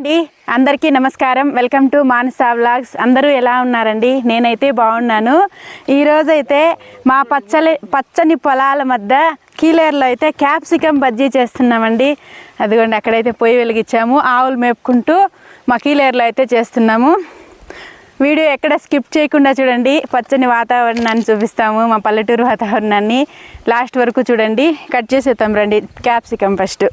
అండి అందరికీ నమస్కారం. Welcome to Manasa vlogs. అందరూ ఎలా ఉన్నారండి? నేనైతే బాగున్నాను. ఈరోజు అయితే మా పచ్చలి పచ్చని పొలాల మధ్య కీలేరులో అయితే క్యాప్సికం బజ్జీ చేస్తున్నామండి. అదిగోండి అక్కడైతే పొయ్యి వెలిగించాము. ఆవులు మేపుకుంటూ మా కీలేరులో అయితే చేస్తున్నాము. వీడియో ఎక్కడ స్కిప్ చేయకుండా చూడండి. పచ్చని వాతావరణాన్ని చూపిస్తాము మా పల్లెటూరు వాతావరణాన్ని. లాస్ట్ వరకు చూడండి. కట్ చేసేద్దాం రండి. Capsicum first.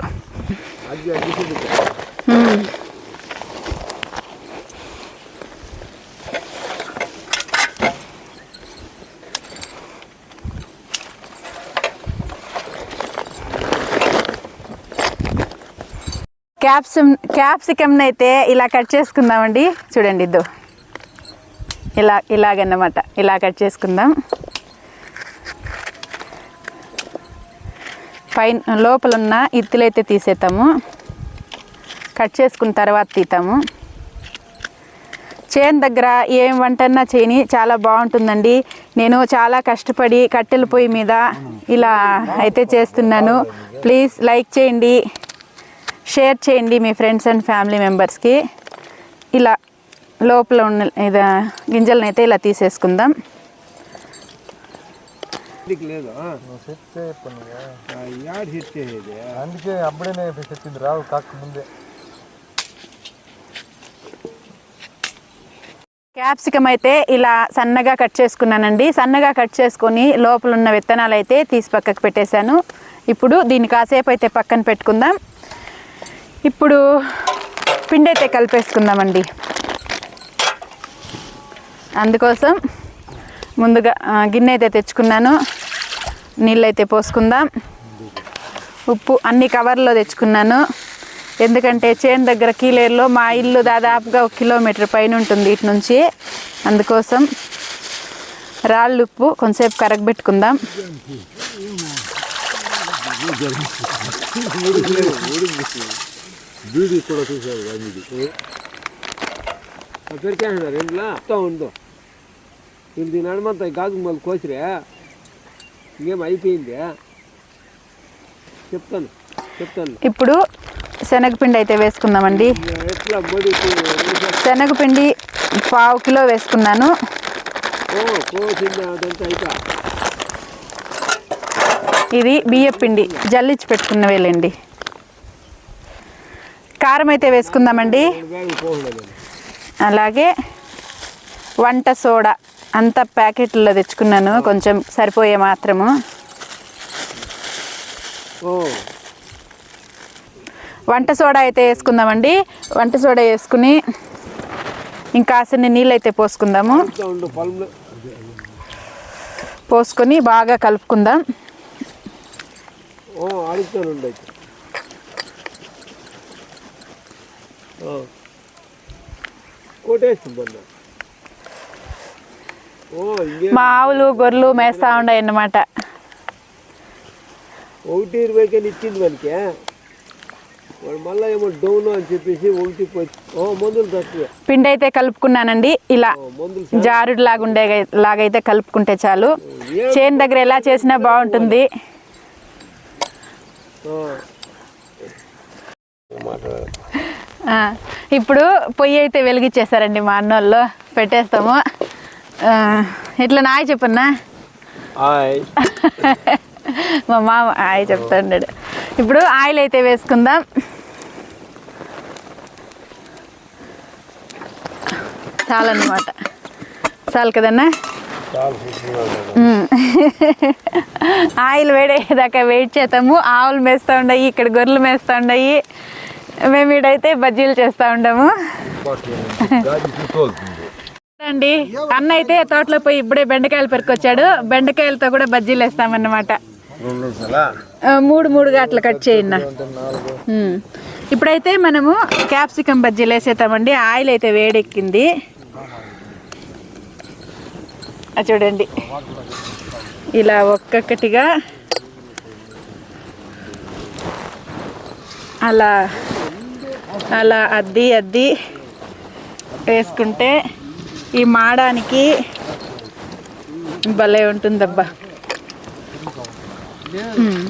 క్యాప్సిమ్ క్యాప్సికమ్ని అయితే ఇలా కట్ చేసుకుందామండి. చూడండి ఇద్దు ఇలా ఇలాగన్నమాట. ఇలా కట్ చేసుకుందాం. పైన లోపల ఉన్న ఇత్తులైతే తీసేతాము కట్ చేసుకున్న తర్వాత తీతాము చేను దగ్గర ఏం వంటన్నా చేయని చాలా బాగుంటుందండి. నేను చాలా కష్టపడి కట్టెల పొయ్యి మీద ఇలా అయితే చేస్తున్నాను. ప్లీజ్ లైక్ చేయండి. షేర్ చేయండి మీ ఫ్రెండ్స్ అండ్ ఫ్యామిలీ మెంబర్స్కి. ఇలా లోపల ఉన్న ఇది గింజలను అయితే ఇలా తీసేసుకుందాం. అందుకే అప్పుడే రావు కాకముందే క్యాప్సికమ్ అయితే ఇలా సన్నగా కట్ చేసుకున్నానండి. సన్నగా కట్ చేసుకొని లోపల ఉన్న విత్తనాలు అయితే తీసి పక్కకు పెట్టేశాను. ఇప్పుడు దీన్ని కాసేపు అయితే పక్కన పెట్టుకుందాం. ఇప్పుడు పిండి అయితే కలిపేసుకుందామండి. అందుకోసం ముందుగా గిన్నె అయితే తెచ్చుకున్నాను. నీళ్ళు అయితే పోసుకుందాం. ఉప్పు అన్ని కవర్లో తెచ్చుకున్నాను. ఎందుకంటే చేను దగ్గర కీలేరులో మా ఇల్లు దాదాపుగా ఒక కిలోమీటర్ పైన ఉంటుంది ఇటు నుంచి. అందుకోసం రాళ్ళు ఉప్పు కొంతసేపు కరగబెట్టుకుందాం. బీడీ కూడా చూసావు ఇది పెరికేసినారు రెండులా ఉండు వీళ్ళు దీని నడమంతా గాజు మళ్ళీ కోసిరే. ఇంకేం అయిపోయింది? చెప్తాను చెప్తాను. ఇప్పుడు శనగపిండి అయితే వేసుకుందామండి. శనగపిండి పావు కిలో వేసుకున్నాను. ఇది బియ్యం పిండి జల్లించి పెట్టుకున్నవేలేండి. కారం అయితే వేసుకుందామండి. అలాగే వంట సోడా అంత ప్యాకెట్లో తెచ్చుకున్నాను. కొంచెం సరిపోయే మాత్రము. వంట సోడా అయితే వేసుకుందామండి. వంట సోడా వేసుకుని ఇంకాసన్ని నీళ్ళు అయితే పోసుకుందాము. పోసుకొని బాగా కలుపుకుందాం. ఉండు మా ఆవులు గొర్రెలు మేస్తా ఉన్నాయి అన్నమాట. ఒకటి ఇరవైకని ఇచ్చింది మనకి. వాడు మళ్ళీ ఏమో డౌన్ అని చెప్పేసి ఒకటి ఓ మందులు తక్కువే. పిండి అయితే కలుపుకున్నానండి ఇలా జారుడు లాగుండే లాగైతే కలుపుకుంటే చాలు. చేను దగ్గర ఎలా చేసినా బాగుంటుంది. ఇప్పుడు పొయ్యి అయితే వెలిగించేశారండి మా అన్నోళ్ళు. పెట్టేస్తాము. ఇట్లా నాయ చెప్పన్నా? మా మామ ఆయ చెప్తాడు ఇప్పుడు ఆయిల్ అయితే వేసుకుందాం. చాలన్నమాట. చాలు కదన్నా. ఆయిల్ వేడేదాకా వెయిట్ చేస్తాము ఆవులు మేస్తూ ఉన్నాయి ఇక్కడ గొర్రెలు మేస్తూ ఉన్నాయి మేము ఇడైతే బజ్జీలు చేస్తూ ఉండము. అండి అన్న అయితే తోటలో పోయి ఇప్పుడే బెండకాయలు పెరుకొచ్చాడు. బెండకాయలతో కూడా బజ్జీలు వేస్తామన్నమాట. మూడు మూడు మూడుగా అట్లా కట్ చేయండి ఇప్పుడైతే మనము క్యాప్సికం బజ్జీలు వేసేస్తామండి ఆయిల్ అయితే వేడెక్కింది. చూడండి. ఇలా ఒక్కొక్కటిగా అలా అలా అద్ది అద్ది వేసుకుంటే ఈ మాడానికి భలే ఉంటుందబ్బా ఉమ్.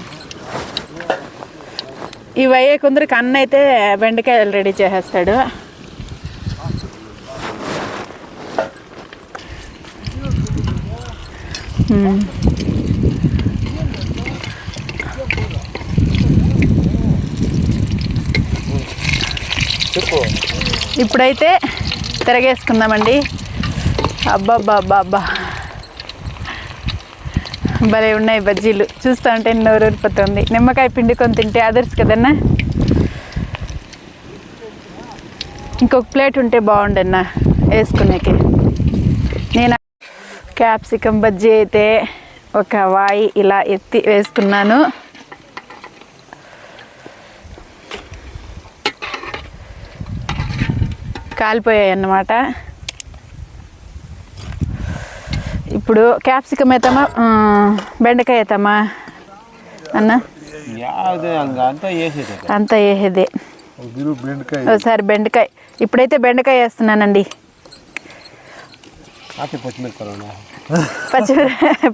ఇవి అయ్యే కొందరికి అన్న అయితే బెండకాయలు రెడీ చేసేస్తాడు మ్మ్. ఇప్పుడైతే తిరగేసుకుందామండి. అబ్బాబ్బా అబ్బా అబ్బా భలే ఉన్నాయి బజ్జీలు. చూస్తూ ఉంటే నోరు ఊరిపోతుంది. నిమ్మకాయ పిండుకొని తింటే అదర్స్ కదన్నా? ఇంకొక ప్లేట్ ఉంటే బాగుండన్నా వేసుకునేకి. నేను క్యాప్సికం బజ్జీ అయితే ఒక వాయి ఇలా ఎత్తి వేసుకున్నాను. కాలిపోయాయి అన్నమాట ఇప్పుడు క్యాప్సికం అవుతామా బెండకాయ అవుతామా అన్న? అంతా వేసేది. ఒకసారి బెండకాయ. ఇప్పుడైతే బెండకాయ వేస్తున్నానండి. పచ్చిమిరపకాయలు పచ్చిమిర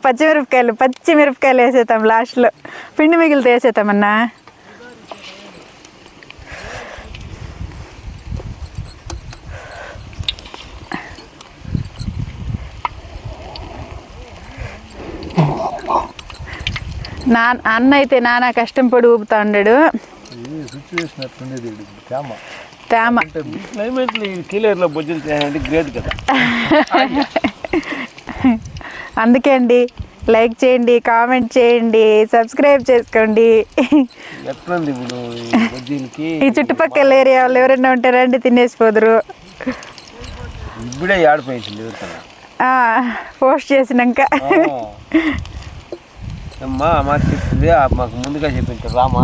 పచ్చిమిరపకాయలు పచ్చిమిరపకాయలు వేసేతాం లాస్ట్లో. పిండి మిగిలితే వేసేతామన్నా నా అన్న అయితే నానా కష్టం పడి ఊపుతా ఉండాడు. తేమ. చేయాలంటే గ్రేట్ కదా. అందుకే అండి లైక్ చేయండి కామెంట్ చేయండి సబ్స్క్రైబ్ చేసుకోండి. ఈ చుట్టుపక్కల ఏరియా వాళ్ళు ఎవరైనా ఉంటారండి తినేసి పోదురు ఇప్పుడే పోస్ట్ చేసినాక. అమ్మా చెప్తుంది మాకు ముందుగా చెప్పింది రామా.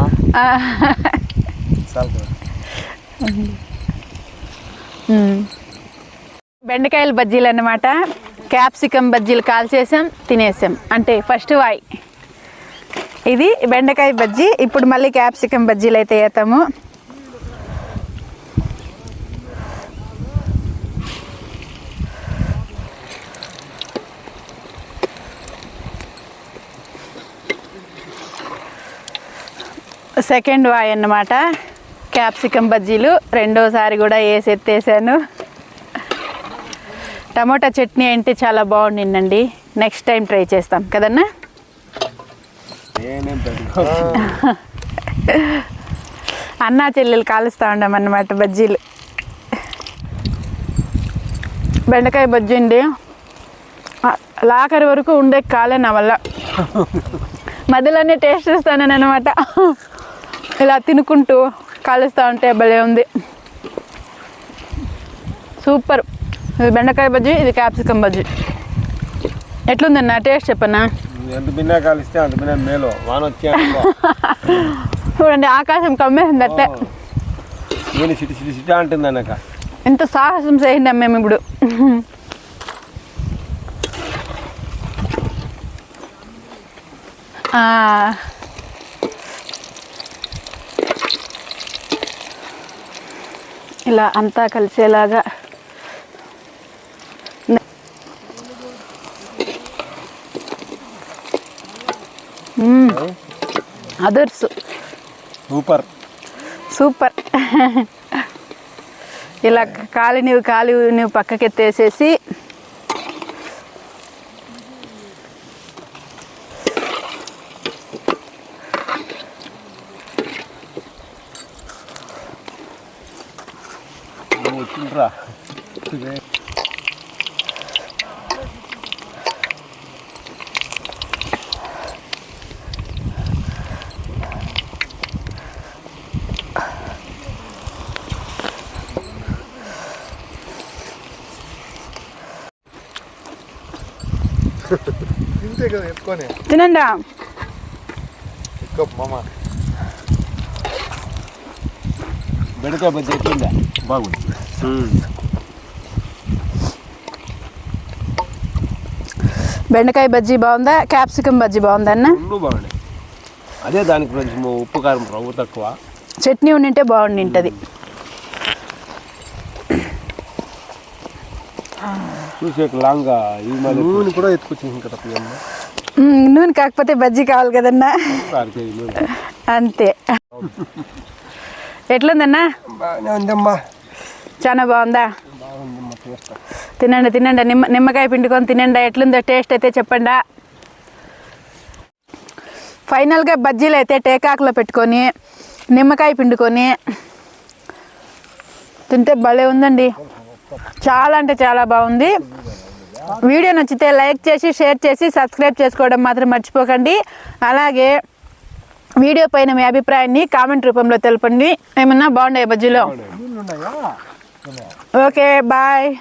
బెండకాయల బజ్జీలు అన్నమాట. క్యాప్సికం బజ్జీలు కాల్చేసాం తినేసాం. అంటే ఫస్ట్ వాయి. ఇది బెండకాయ బజ్జీ ఇప్పుడు మళ్ళీ క్యాప్సికం బజ్జీలు అయితే వేస్తాము. సెకండ్ వాయి అన్నమాట. క్యాప్సికం బజ్జీలు. రెండోసారి కూడా వేసి ఎత్తేసాను టమోటా చట్నీ అంటే చాలా బాగుండిందండి. నెక్స్ట్ టైం ట్రై చేస్తాం. కదన్నా? అన్నా చెల్లెలు కాలుస్తూ ఉండం అన్నమాట బజ్జీలు. బెండకాయ బజ్జీ అండి. లాకరి వరకు ఉండే కాలే నా వల్ల. మధ్యలోనే టేస్ట్ చేస్తాను అనమాట ఇలా తినుకుంటూ కాలుస్తూ ఉంటే భలే ఉంది. సూపర్. ఇది బెండకాయ బజ్జీ ఇది క్యాప్సికం బజ్జీ. ఎట్లుందన్న టేస్ట్ చెప్పన్నా ఎంత బిన్నా కాలిస్తే అంత బిన్నా మేలు. వాన వచ్చే చూడండి ఆకాశం కమ్మేసింది అట్లే. నేను సిటి సిటి సిటి అంటుంది అన్నక ఎంత సాహసం చేయండి మేము ఇప్పుడు. ఆ, ఇలా అంతా కలిసేలాగా. Others super. సూపర్. ఇలా కాలి నువ్వు కాలి నువ్వు పక్కకెత్తేసేసి నువ్వు వచ్చిండ్రా ఇంతే కదా ఎత్తుకొని తినండి ఎక్కువ మామ బెడకాయ బజ్జి ఎట్లుందా బాగుంది బెండకాయ బజ్జీ బాగుందా? క్యాప్సికం బజ్జీ బాగుందా అన్న? రెండు బాగున్నాయి. అదే దానికి కొంచెం ఉప్పు కారం రవ్వు తక్కువ. చట్నీ ఉండింటే లాంగ్గా ఈ మళ్ళీ నూనె కూడా ఎత్తుకొచ్చేసింది కదా నూనె కాకపోతే బజ్జీ కావాలి కదన్నా? అంతే. ఎట్లుందన్నా? బాగానే ఉందమ్మా. చాలా బాగుందా? తినండి తినండి. నిమ్మ నిమ్మకాయ పిండుకొని తినండి. ఎట్లుందో టేస్ట్ అయితే చెప్పండి? ఫైనల్గా బజ్జీలు అయితే టేకాకులో పెట్టుకొని నిమ్మకాయ పిండుకొని తింటే భలే ఉందండి. చాలా అంటే చాలా బాగుంది. వీడియో నచ్చితే లైక్ చేసి షేర్ చేసి సబ్స్క్రైబ్ చేసుకోవడం మాత్రం మర్చిపోకండి. అలాగే వీడియో పైన మీ అభిప్రాయాన్ని కామెంట్ రూపంలో తెలపండి. ఏమన్నా బాగున్నాయి బజ్జీలో? Okay, bye.